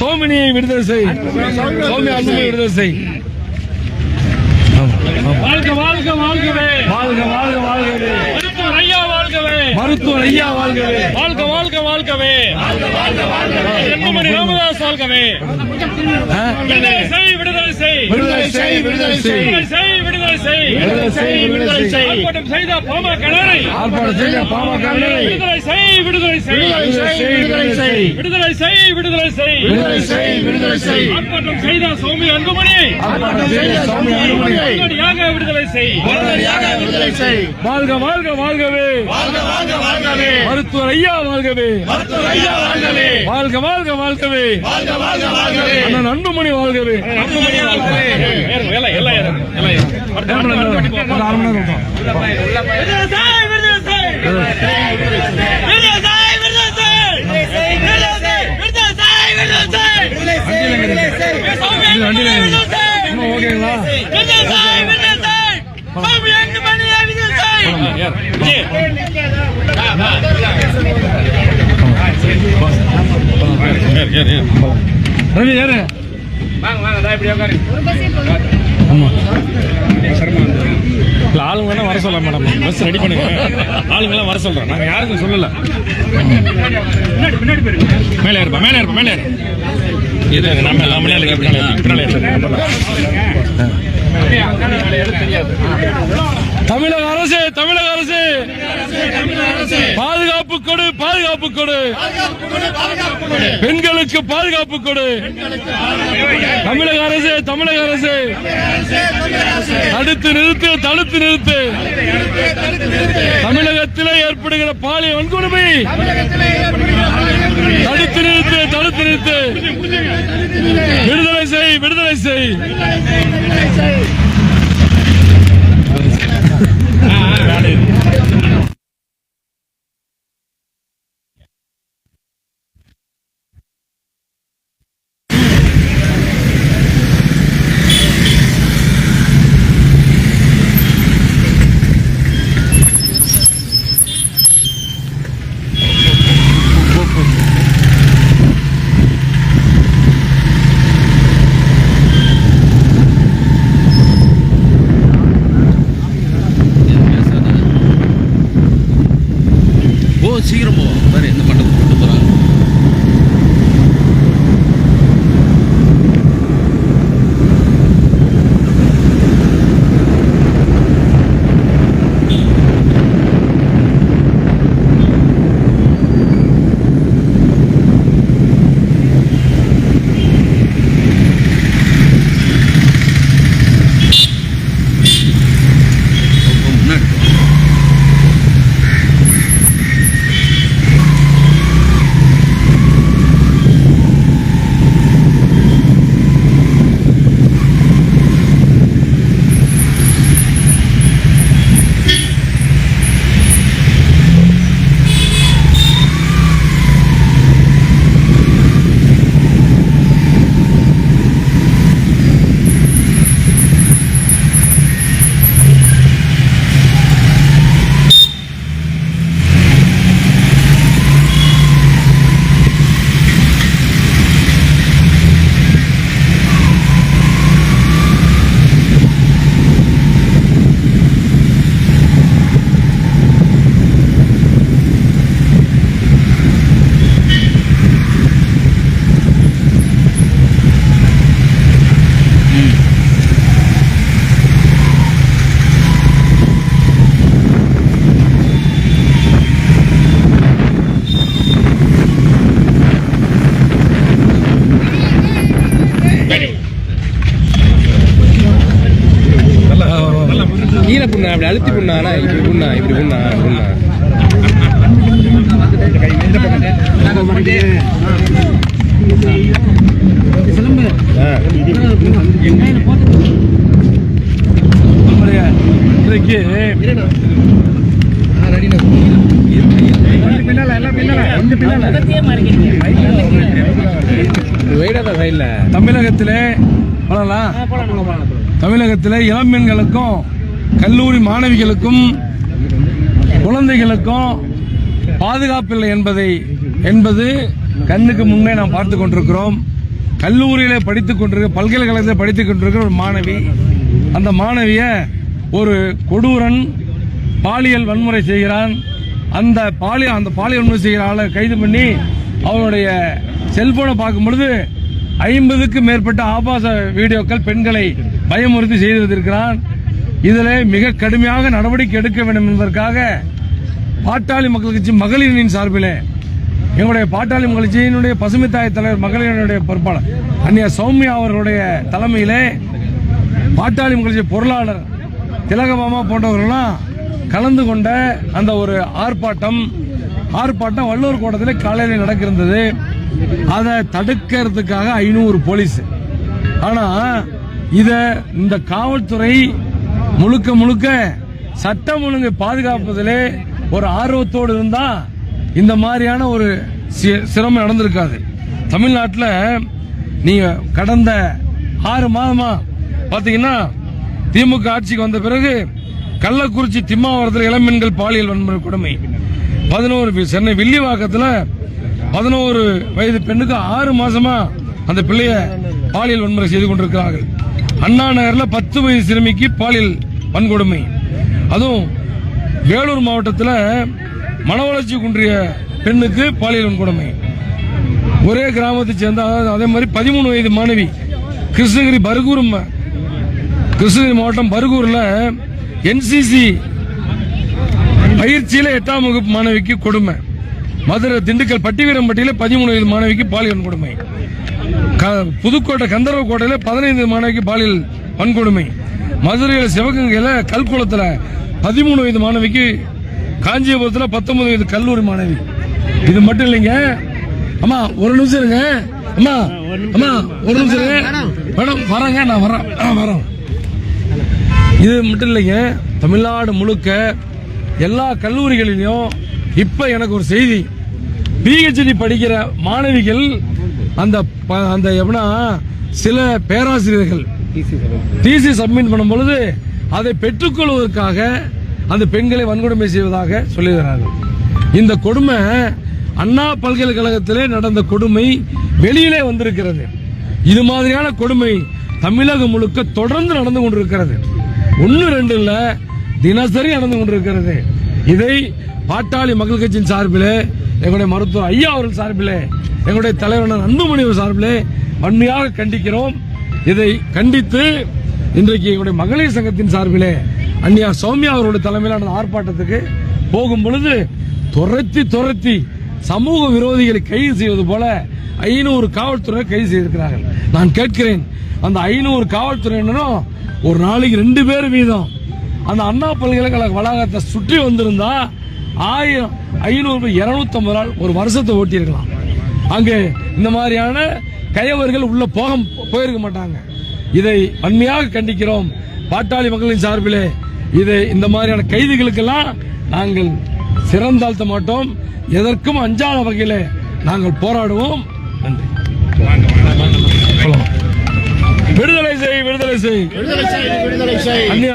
சோமினியை விடுதலை செய். சௌமியா அன்புமணி விடுதலை செய். வாழ்க வாழ்க வாழ்கவே. வாழ்க வாழ்க வாழ்கவே. மருத்துவர் ஐயா வாழ்கவே. மருத்துவர் ஐயா வாழ்கவே. வாழ்க வாழ்க வாழ்கவே. அன்புமணி ராமதாஸ் வாழ்கவே? விடுதலை செய் விடுதலை செய். விடுதலை செய் விடுதலை செய். விடுதலை விடுதலை செய் விடுதலை செய் விடுதலை செய் விடுதலை விடுதலை வாழ்க வாழ்க வாழ்கவே மருத்துவர் ஐயா வாழ்கவே மருத்துவர் ஐயா வாழ்க வாழ்க வாழ்கவே வாழ்க அன்புமணி வாழ்கவே அன்புமணி வாழ்கவே ஓகேங்களா ரவி யாரு வாங்க வாங்க இப்படி உட்காரு இல்லை ஆளுங்க வேணால் வர சொல்லலாம் மேடம் பஸ் ரெடி பண்ணுங்க. ஆளுங்களாம் வர சொல்கிறோம் நாங்கள் யாருக்கும் சொல்லலை. மேலே இருப்பா மேலே இருப்பா மேலே இது நம்ம நம்மளே தமிழக அரசு தமிழக அரசு. கொடு பாதுகாப்பு கொடு. பெண்களுக்கு பாதுகாப்பு கொடு. தமிழக அரசு தமிழக அரசு. தடுத்து நிறுத்து தடுத்து நிறுத்து. தமிழகத்தில் ஏற்படுகிற பாலியல் வன்கொடுமை. தடுத்து நிறுத்து தடுத்து நிறுத்து. விடுதலை செய் விடுதலை செய். 不，不得那么。புண்ணா அப்படி அழுத்தி புண்ணானா? இப்படி புண்ணா இப்படி புண்ணா புண்ணா. தமிழகத்திலே போலாம் தமிழகத்திலே இளம்பெண்களுக்கும் கல்லூரி மாணவிகளுக்கும் குழந்தைகளுக்கும் பாதுகாப்பில்லை என்பதை என்பது கண்ணுக்கு முன்னே நாம் பார்த்து கொண்டிருக்கிறோம். கல்லூரியில படித்துக் கொண்டிருக்க பல்கலைக்கழகத்தில் படித்துக் கொண்டிருக்கிற ஒரு மாணவி. அந்த மாணவிய ஒரு கொடூரன் பாலியல் வன்முறை செய்கிறான். அந்த பாலியல் அந்த பாலியல் வன்முறை செய்கிற ஆளை கைது பண்ணி அவனுடைய செல்போனை பார்க்கும் பொழுது ஐம்பதுக்கு மேற்பட்ட ஆபாச வீடியோக்கள் பெண்களை பயமுறுத்தி செய்து வந்திருக்கிறான் இதில் மிக கடுமையாக நடவடிக்கை எடுக்க வேண்டும் என்பதற்காக பாட்டாளி மக்கள் கட்சி மகளிரின் சார்பிலே எங்களுடைய பாட்டாளி மக்கள் கட்சியினுடைய பசுமை தாய் தலைவர் மகளிரினுடைய பொறுப்பாளர் அந்நிய சௌமியா அவர்களுடைய தலைமையிலே பாட்டாளி மக்கள் கட்சி பொருளாளர் திலகபாமா போன்றவர்கள்லாம் கலந்து கொண்ட அந்த ஒரு ஆர்ப்பாட்டம் ஆர்ப்பாட்டம் வள்ளுவர் கோட்டத்தில் காலையில் நடக்கிருந்தது அதை தடுக்கிறதுக்காக ஐநூறு போலீஸ். ஆனால் இதை இந்த காவல்துறை முழுக்க முழுக்க சட்டம் ஒழுங்கை பாதுகாப்பதிலே ஒரு ஆர்வத்தோடு இருந்தா இந்த மாதிரியான ஒரு சிரமம் நடந்திருக்காது. தமிழ்நாட்டில் நீங்க கடந்த ஆறு மாதமா பாத்தீங்கன்னா திமுக ஆட்சிக்கு வந்த பிறகு கள்ளக்குறிச்சி திம்மாவரத்தில் இளம்பெண்கள் பாலியல் வன்முறை கொடுமை. பதினோரு சென்னை வில்லிவாக்கத்தில் பதினோரு வயது பெண்ணுக்கு ஆறு மாசமா அந்த பிள்ளைய பாலியல் வன்முறை செய்து கொண்டிருக்கிறார்கள். அண்ணா நகர்ல பத்து வயது சிறுமிக்கு பாலியல் வன்கொடுமை. அதுவும் வேலூர் மாவட்டத்தில் மனவளர்ச்சி குன்றிய பெண்ணுக்கு பாலியல் வன்கொடுமை. ஒரே கிராமத்தை சேர்ந்த அதாவது அதே மாதிரி பதிமூணு வயது மாணவி கிருஷ்ணகிரி பருகூர் கிருஷ்ணகிரி மாவட்டம் பருகூர்ல என்சிசி பயிற்சியில எட்டாம் வகுப்பு மாணவிக்கு கொடுமை. மதுரை திண்டுக்கல் பட்டிவீரம்பட்டியில பதிமூணு வயது மாணவிக்கு பாலியல் கொடுமை க- புதுக்கோட்டை கந்தரவ கோட்டையில பதினைந்து மாணவிக்கு பாலியல் வன்கொடுமை. மதுரையில சிவகங்கையில கல்குளத்துல பதிமூணு வயது மாணவிக்கு காஞ்சிபுரத்துல பத்தொன்பது வயது கல்லூரி மாணவி. இது மட்டும் இல்லைங்க. அம்மா ஒரு நிமிஷம் இருங்க. அம்மா அம்மா ஒரு நிமிஷம் இருங்க. மேடம் வரேங்க நான் வரேன். ஆ, வரேன். இது மட்டும் இல்லைங்க. தமிழ்நாடு முழுக்க எல்லா கல்லூரிகளிலும் இப்ப எனக்கு ஒரு செய்தி. பிஹெச்டி படிக்கிற மாணவிகள் அந்த ப- அந்த எப்படின்னா சில பேராசிரியர்கள் டிசி சப்மிட் பண்ணும் பொழுது அதை பெற்றுக்கொள்வதற்காக அந்த பெண்களை வன்கொடுமை செய்வதாக சொல்லுகிறார்கள் இந்த கொடுமை அண்ணா பல்கலைக்கழகத்திலே நடந்த கொடுமை வெளியிலே வந்திருக்கிறது. இது மாதிரியான கொடுமை தமிழகம் முழுக்க தொடர்ந்து நடந்து கொண்டிருக்கிறது. ஒன்று ரெண்டு இல்ல தினசரி நடந்து கொண்டிருக்கிறது. இதை பாட்டாளி மக்கள் கட்சியின் சார்பில் எங்களுடைய மருத்துவர் ஐயா அவர்கள் சார்பிலே எங்களுடைய தலைவர் அன்புமணி சார்பில் வன்மையாக கண்டிக்கிறோம். இதை கண்டித்து இன்றைக்கு எங்களுடைய மகளிர் சங்கத்தின் சார்பிலே அந்நியா சௌமியா அவருடைய தலைமையிலான ஆர்ப்பாட்டத்துக்கு போகும் பொழுது துரத்தி துரத்தி சமூக விரோதிகளை கைது செய்வது போல ஐநூறு காவல்துறை கைது செய்திருக்கிறார்கள். நான் கேட்கிறேன் அந்த ஐநூறு காவல்துறையினரும் ஒரு நாளைக்கு ரெண்டு பேர் வீதம் அந்த அண்ணா பல்கலைக்கழக வளாகத்தை சுற்றி வந்திருந்தா ஆயிரம் ஐநூறு இருநூத்தி ஐம்பது நாள் ஒரு வருஷத்தை ஓட்டியிருக்கலாம். அங்கே இந்த மாதிரியான கயவர்கள் உள்ள போக போயிருக்க மாட்டாங்க. இதை வன்மையாக கண்டிக்கிறோம். பாட்டாளி மக்களின் சார்பிலே இதை இந்த மாதிரியான கைதிகளுக்கெல்லாம் நாங்கள் சிறந்தாழ்த்த மாட்டோம். எதற்கும் அஞ்சாத வகையிலே நாங்கள் போராடுவோம். நன்றி. விடுதலை செய் விடுதலை செய்.